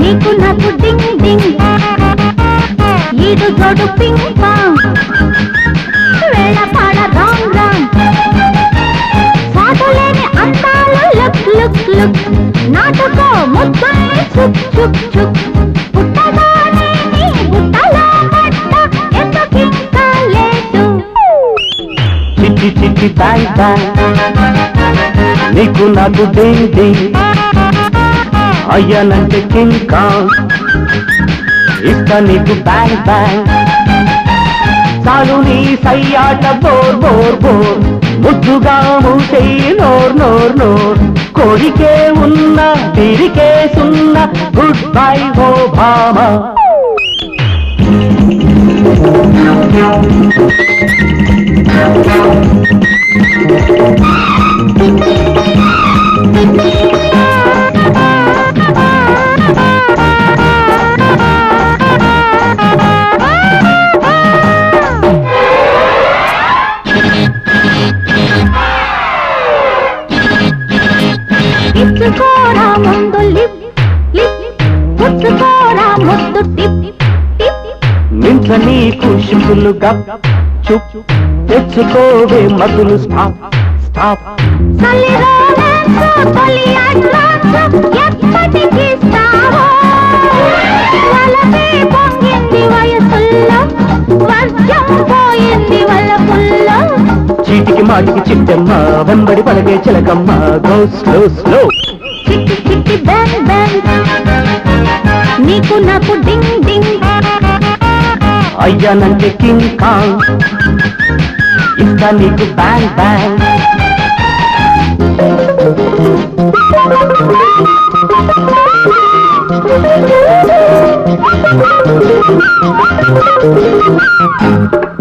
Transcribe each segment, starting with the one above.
నీకు నాకు డింగ్ డింగ్. ఈడు జోడు పింగ్ పాంగ్. వేళ పాడ రాంగ్ రాంగ్ సాధలేని అందాలు లుక్ లుక్ లుక్. నాటుకో చుక్ చుక్ చుక్. పుట్టగానే నీ బుట్టలో పడ్డ ఎందుకింకా లేదు? చిట్టి చిట్టి బ్యాంగ్ బ్యాంగ్ నీకు నాకు డింగ్ డింగ్ అయ్యానంటే కింగ్ కాంగ్ ఇస్తా నీకు బ్యాంగ్ బ్యాంగ్ చాలు నీ సయ్యాట బోర్ బోర్ బోర్. ముద్దుగా ముసే నోర్ నోర్ నోర్. కోరికే ఉన్న తిరిగే సున్న గుడ్ బై ఓ భామా. మింట్ల నీకు గప్ చుప్ తెచ్చుకోవే మధులు స్టాప్ స్టాప్. చీటికి మాటికి చిట్టమ్మ వెంబడి పలకే చిలకమ్మ గో స్లో స్లో చిట్టి చిట్టి బ్యాంగ్ బ్యాంగ్ నీకు నాకు డింగ్ అయ్యానంటే కింగ్ కాంగ్ ఇస్తా నీకు బ్యాంగ్ బ్యాంగ్ Thank you.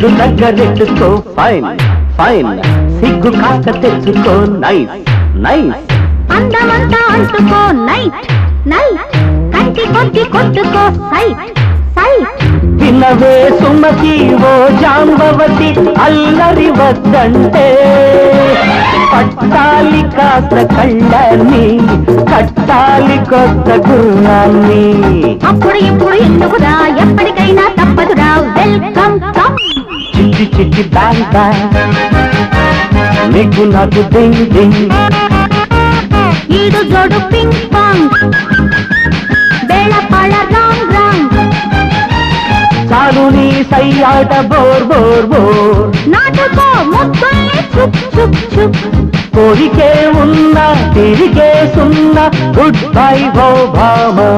ఒళ్ళు దగ్గరెట్టుకో ఫైన్ ఫైన్ సిగ్గు కాక తెచ్చుకో నైస్ నైస్ అందమంతా అంటుకో నైట్ నైట్ కంటి కొద్ది కొట్టుకో సైట్ సైట్ వినవే సుమతి ఓ జాంబవతి అల్లరి వద్దంటే. పట్టాలి కాస్త కళ్ళని కట్టాలి కొత్త గుణాన్ని. అప్పుడు ఇప్పుడు ఎందుకురా? ఎప్పటికైనా తప్పదురా? వెల్కమ్ కమ్ చిట్టి చిట్టి బ్యాంగ్ బ్యాంగ్ నీకు నాకు డింగ్ డింగ్. ఈడు జోడు పింగ్ పాంగ్. వేళ పాళ రాంగ్ రాంగ్ చాలు నీ సయ్యాట బోర్ బోర్ బోర్. నాటుకో ముద్దుల్ని చుక్ చుక్ చుక్. కోరికే ఉన్న తిరిగే సున్న. గుడ్ బై ఓ భామా